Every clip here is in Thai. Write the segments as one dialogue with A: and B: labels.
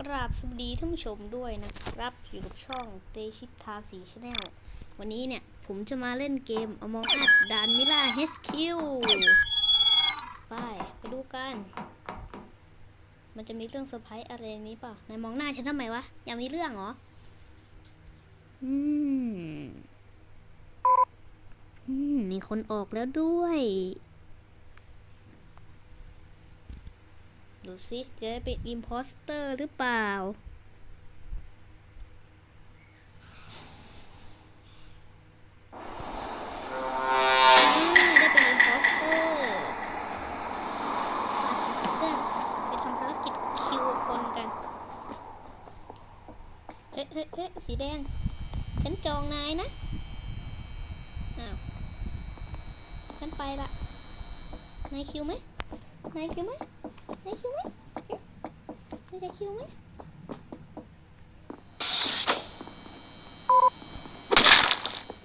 A: กราบสวัสดีท่านผู้ชมด้วยนะครับ อยู่กับช่องเตชิตทาสีชาแนลวันนี้เนี่ย ผมจะมาเล่นเกม Among Us ดานมิล่า HQ ไป ไปดูกัน มันจะมีเรื่องเซอร์ไพรส์อะไรนนี้เปล่านายมองหน้าฉันทำไมวะ อยากมีเรื่องเหรอ อืม อืม มีคนออกแล้วด้วย ดูสิจะได้เป็นอิมพอสเตอร์หรือเปล่า ได้เป็นอิมพอสเตอร์เพื่อนไปทำภารกิจคิวคนกันเอ๊ะเอ๊ะเอ๊ะสีแดง ฉันจองนายนะ อ้าว ฉันไปละ นายคิวไหมนายคิวไหม ได้คิวไหมได้จะคิวไหม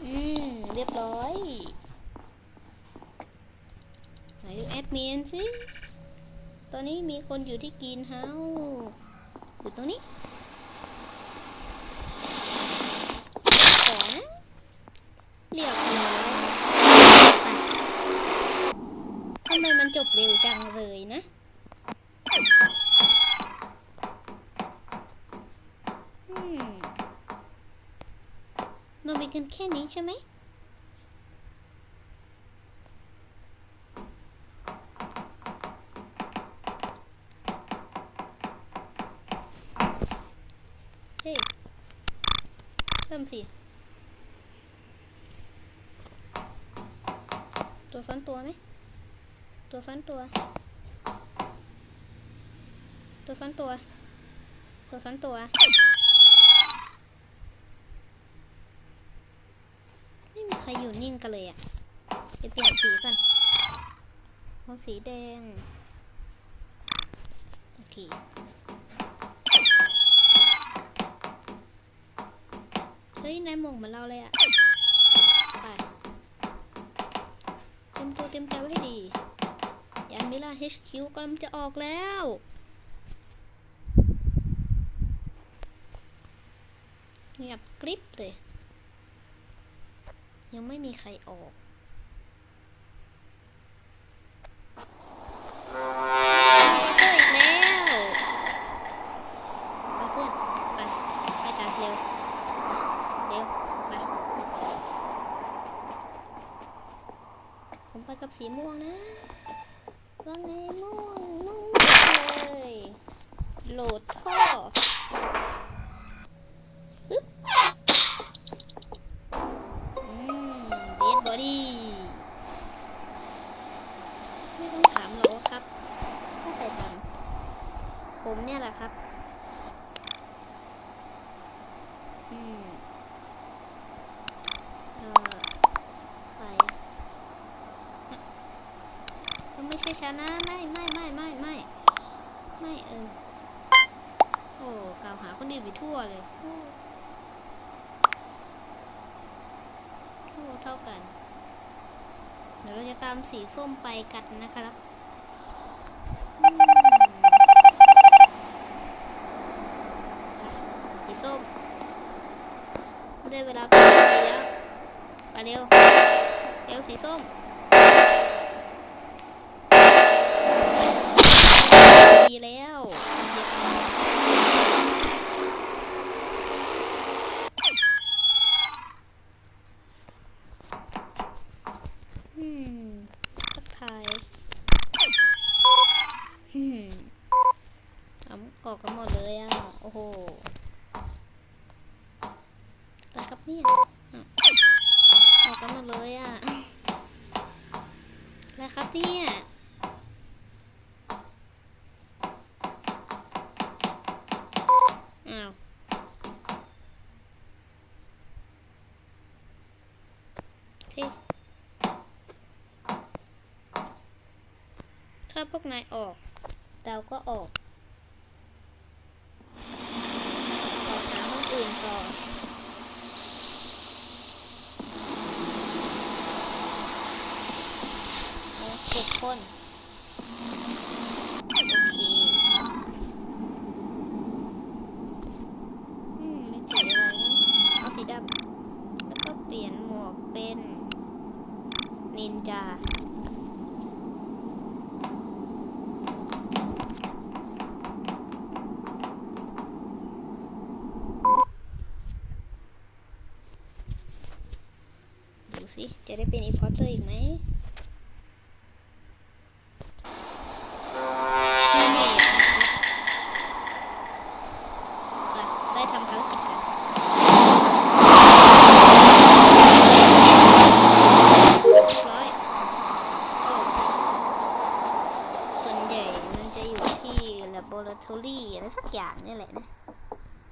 A: อืม เรียบร้อย ไหนดูแอดมินสิ ตอนนี้มีคนอยู่ที่กินเฮาอยู่ตรงนี้ขอนะเรียบร้อยทำไมมันจบเร็วจังเลยนะ อืมเรามี กันแค่นี้ใช่ไหมเฮ้ยเริ่มสิ ตัวซ้อนตัวไหม ตัวซ้อนตัว ตัวซ้อนตัว ตัวซ้อนตัว ไม่มีใคร อยู่นิ่งกันเลยอะไปเปลี่ยนสีก่อนเอาสีแดง โอเคเฮ้ยนายหมงเหมือนเราเลยอะไปเตรียมตัวเตรียมใจไว้ให้ดียานมิล่า HQ กำลังจะออกแล้วเงียบกริบเลย ยังไม่มีใครออกเจออีกแล้วไปเพื่อนไปไปกันเร็วเร็วไปผมไปกับสีม่วงนะว่าไงม่วงนุ่มเลยโหลดท่อบอืมเดดบอดี้ไม่ต้องถามหรอกครับถ้าใครทำผมเนี่ยแหละครับ อืมเออใคร มันไม่ใช่ฉันนะไม่ไม่ไม่ไม่ไม่ไม่เออ โอ้กล่าวหาคนอื่นไปทั่วเลยทั่วเท่ากัน เดี๋ยวเราจะตามสีส้มไปกันนะครับอืมสีส้ม ได้เวลาไปแล้ว ไปเร็ว เร็วสีส้ม ดีแล้วอืมทักทายอืมเอาออกกันหมดเลยอะ โอ้โหอะไรครับเนี่ยอะออกกันหมดเลยอะอะไรครับเนี่ย อ้าว โอเค ถ้า พวกนายออก เราก็ออกออกหาห้องอื่นต่อเอาเจ็ดคน โอเค สิ จะได้เป็นอีพอร์เตอร์อีกไหมได้ทำภารกิจกันเรียบร้อยส่วนใหญ่มันจะอยู่ที่ laboratory อะไรสักอย่างนี่แหละนะ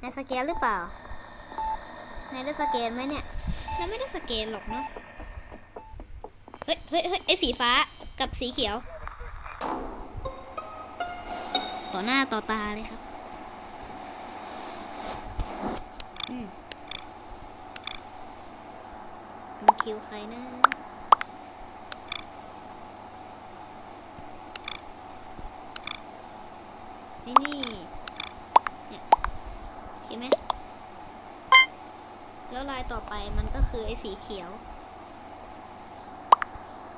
A: นายสแกนหรือเปล่านายได้สแกนไหมเนี่ยนายไม่ได้สแกนหรอกเนาะ เฮ้ยเฮ้ยเฮ้ยไอสีฟ้ากับสีเขียว ต่อหน้าต่อตาเลยครับอืมมันคิวใครนะไอ้นี่เนี่ยเห็นไหมแล้วลายต่อไปมันก็คือไอ้สีเขียว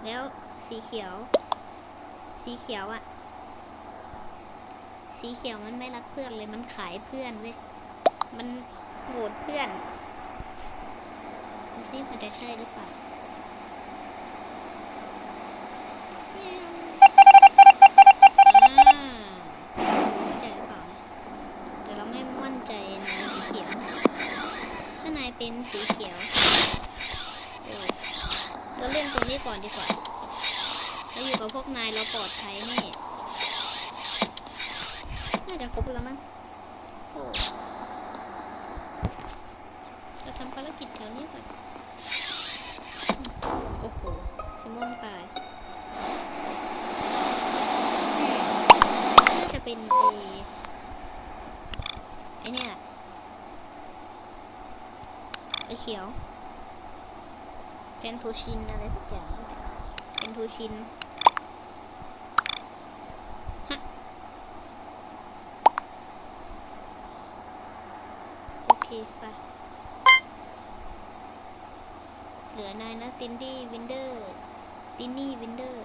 A: แล้วสีเขียว สีเขียวอะสีเขียวมันไม่รักเพื่อนเลยมันขายเพื่อนเว้ย มันโหวตเพื่อนนี่มันจะใช่หรือเปล่ามั่นใจหรือเปล่านะแต่เราไม่มั่นใจในสีเขียว ถ้านายเป็นสีเขียวโอ้ยเราเล่นตรงนี้ก่อนดีกว่าเราอยู่กับพวกนายเราปลอดภัยแน่น่าจะ ครบแล้วมั้งโอ้เราทำภารกิจแถวนี้ก่อนโอ้โหชิม่วงตายน่าจะเป็นไอไอเนี่ย ไอเขียวเพนทูชินอะไรสักอย่างนี่แหละเพนทูชินฮะโอเค ไป เหลือนายนะตินดี้วินเดอร์ ตินนี่วินเดอร์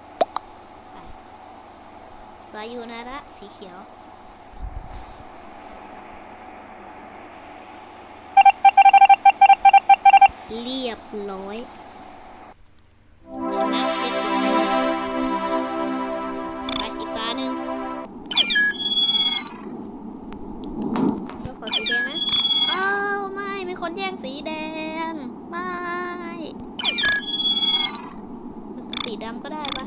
A: ไปสายูนาระสีเขียวเรียบร้อย คนแย่งสีแดง ไม่ สีดำก็ได้ปะ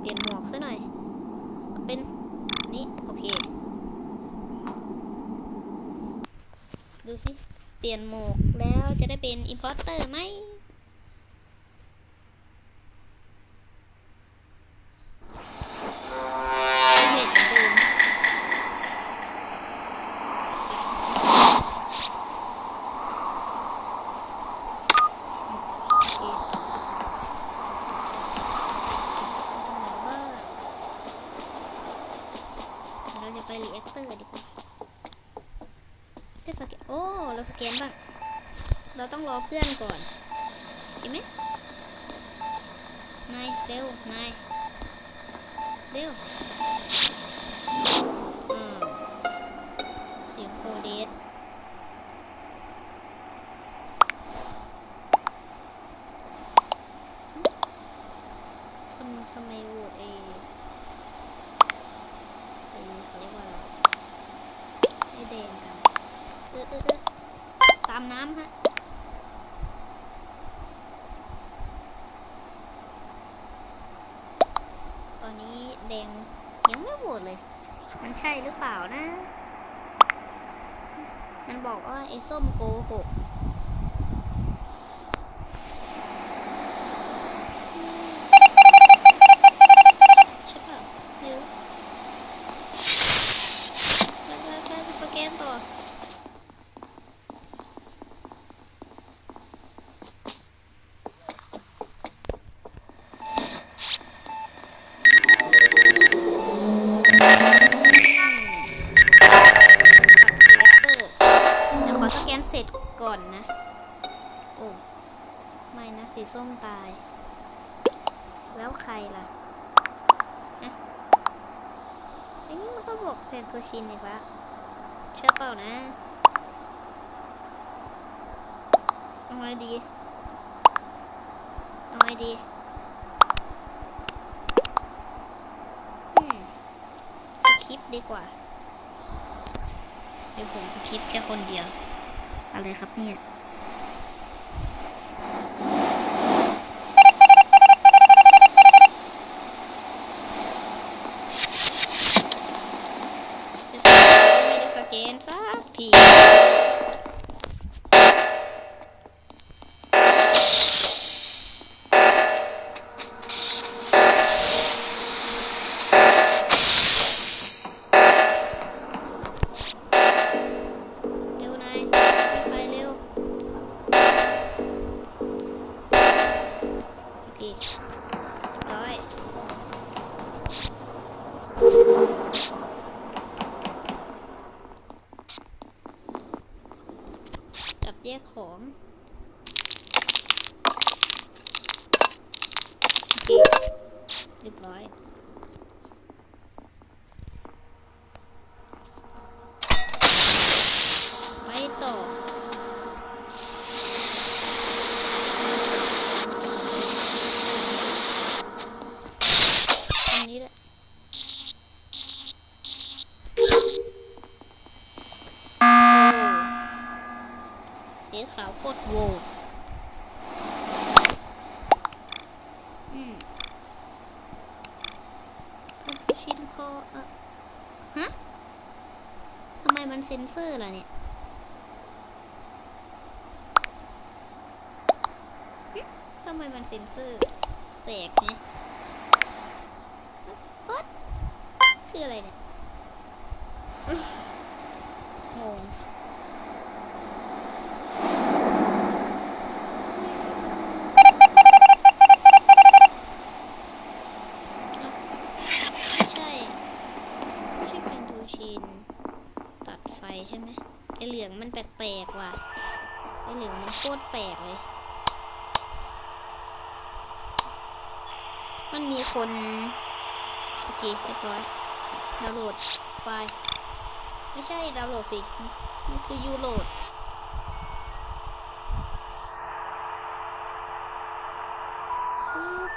A: เปลี่ยนหมวกซะหน่อย เป็นนี่โอเค ดูสิ เปลี่ยนหมวกแล้วจะได้เป็นอิ p พอร์เตอร์ไหมไม่เห็นเหมือนเดิมโอเค เราจะไปรีแอคเตอร์ดีกว่าจะสแกนโอ้ เราสแกนบ้าง เราต้องรอเพื่อนก่อนใช่ไหมนายเร็วนายเร็วอ่าเสียงโคเดสทำทำไมโหวตเอ ไอ้เขาเรียกว่าอะไรไอ้แดงกันเออเออเออตามน้ำฮะ ตอนนี้แดงยังไม่โหวตเลย มันใช่ หรือเปล่านะ มันบอกว่าไอ้ส้มโกหกใช่เปล่าไม่รู้ ไปไปไปไปสแกนต่อ เดี๋ยวขอสแกนเสร็จก่ อนนะ โอ้ ไม่นะ สีส้มตาย แล้วใครล่ะนะไอ้นี่มันก็บอกเพนโทชินอีกแล้วเชื่อเปล่านะเอาไงดีเอาไงดีสคริปดีกว่า เดี๋ยวผมสคริปแค่คนเดียว อะไรครับเนี่ย มมันเซ็นเซอร์ล่ะเนี่ย ทำไมมันเซ็นเซอร์แปลกเนี่ยคืออะไรเนี่ยงง ใช่ใช่เป็นทูชิน ตัดไฟใช่ไหมไอเหลืองมันแปลกๆว่ะไอเหลืองมันโคตรแปลกเลย มันมีคน โอเคเรียบร้อยดาวน์โหลดไฟล์ ไม่ใช่ดาวน์โหลดสิ มันคือยูโหลด ปึ๊บ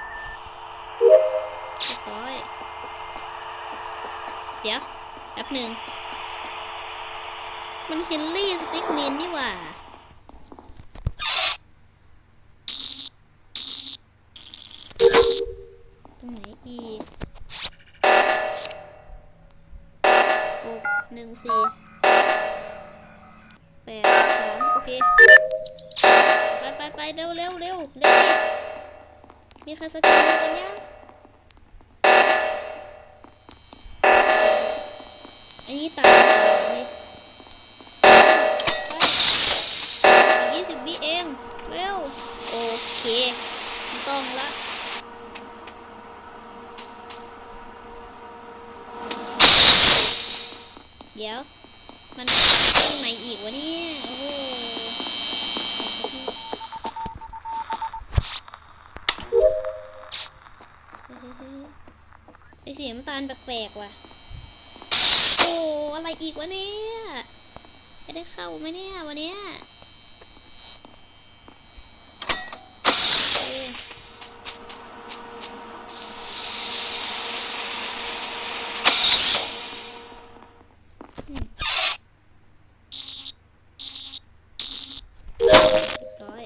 A: เรียบร้อย เดี๋ยวแป๊บหนึ่ง มันเฮนรี่สติ๊กเมนนี่หว่าตรงไหนอีกหกหนึ่งสี่แปดสามโอเค ไปไปไปเร็วเร็วเร็วเร็วมีใครสแกนกันยังอันนี้ตายสิบวิเอง เร็ว โอเคไม่ต้องละ เดี๋ยว มันตรงไหนอีกวะเนี่ย โอ้โหไอสีน้ำตาลแปลกๆว่ะ โอ้ อะไรอีกวะ เนี่ย จะได้เข้าไหมเนี่ยวันเนี้ยอืมเรียบร้อย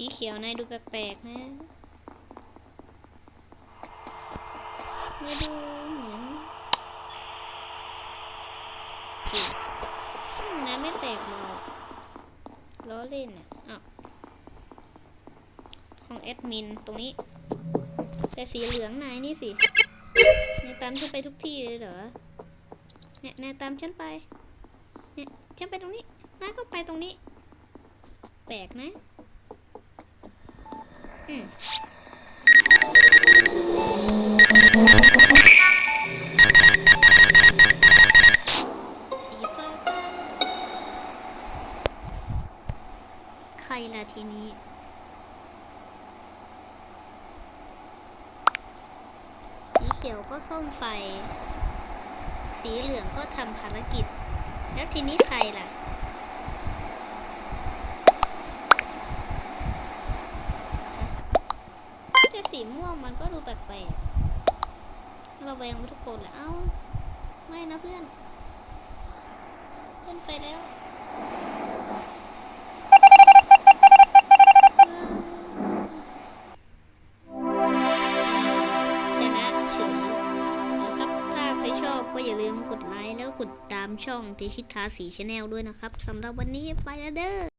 A: สีเขียวนายดูแปลกๆนะมายดูเหมือนนายไม่แปลกหรอกล้อเล่นอะอ้าวของแอดมินตรงนี้ แต่สีเหลืองนายนี่สินายตามฉันไปทุกที่เลยเหรอ เนี่ยนายตามฉันไป เนี่ยฉันไปตรงนี้นายก็ไปตรงนี้ แปลกนะ ใครละทีนี้สีเขียวก็ส้มไฟ สีเหลืองก็ทำภารกิจ แล้วทีนี้ใครล่ะ ก็ดูแปลกๆเราแวงไปทุกคนแหละเอ้า ไม่นะเพื่อน เพื่อนไปแล้วชนะเฉยนะครับถ้าใครชอบก็อย่าลืมกดไลค์แล้วกดตามช่องเทชิตาสีชาแนลด้วยนะครับสำหรับวันนี้ไปแล้วเด้อ